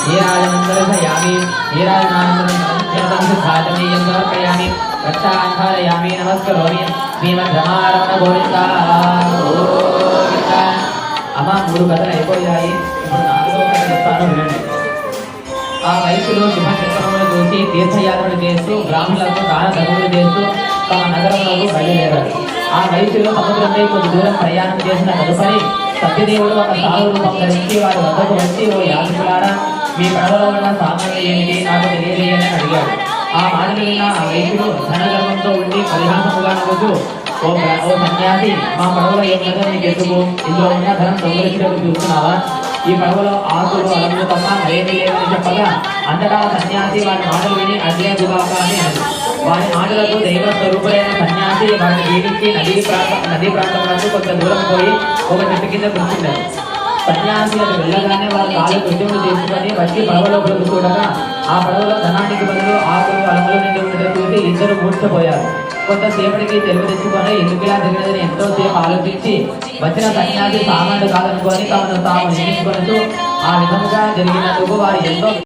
नीराजमन्दरधयामि नीराजनानन्दरं साधनीयं समर्पयामि रक्षान्धारयामि नमस्करोमि श्रीमद्रमारमण గోవిందా గోవిందా అమ్మ మూడు కథలు అయిపోయాయి ఇప్పుడు నాలుగో కథ చెప్తాను వినండి ఆ వయసులో శుభక్షేత్రములు చూసి తీర్థయాత్రలు చేస్తూ బ్రాహ్మణులకు దాన ధర్మములు చేస్తూ తమ నగరములకు బయలుదేరారు ఆ వయసులో సముద్రంపై కొద్ది దూరం ప్రయాణం చేసిన తదుపరి సత్యదేవుడు ఒక సాగు రూపం ధరించి వారి వద్దకు వచ్చి ఓ యాజకులారా మీ పడవలో ఉన్న సామాన్లు ఏమిటి? నాకు తెలియజేయని అడిగాడు. ఆ మాటలు విన్న ఆ వైద్యుడు ధనధర్మంతో ఉండి పరిహాసముగా నవ్వుతూ ఓ ఓ సన్యాసి మా పడవలో ఏమున్నదో నీకు ఎందుకు ఇందులో ఉన్న ధనం దొంగలించడానికి చూస్తున్నావా? ఈ పడవలో ఆకులు అలములు తప్ప మరేమీ లేదని చెప్పగా అంతటా సన్యాసి వారి మాటలు విని అగ్నే దుబాక అని వారి మాటలకు దైవ స్వరూపులైన సన్యాసి వారిని జీవించి నదీ ప్రాంత నదీ ప్రాంతంలో కొంత దూరం పోయి ఒక చెట్టు కింద కూర్చున్నారు సన్యాసులకు వెళ్ళగానే వారి కాలు పెట్టుకుని తీసుకొని వచ్చి పడవలో పడుకు చూడగా ఆ పడవలో ధనానికి బదులు ఆకులు అలములు నిండి ఉండడం చూసి ఇద్దరు మూర్చపోయారు కొంతసేపటికి తెలివి తెచ్చుకొని ఎందుకు ఇలా జరిగినదని ఎంతో సేపు ఆలోచించి వచ్చిన సన్యాసి సామాన్లు కాదనుకొని తమను తాము నియమించుకొనుచు ఆ విధముగా జరిగినందుకు వారు ఎంతో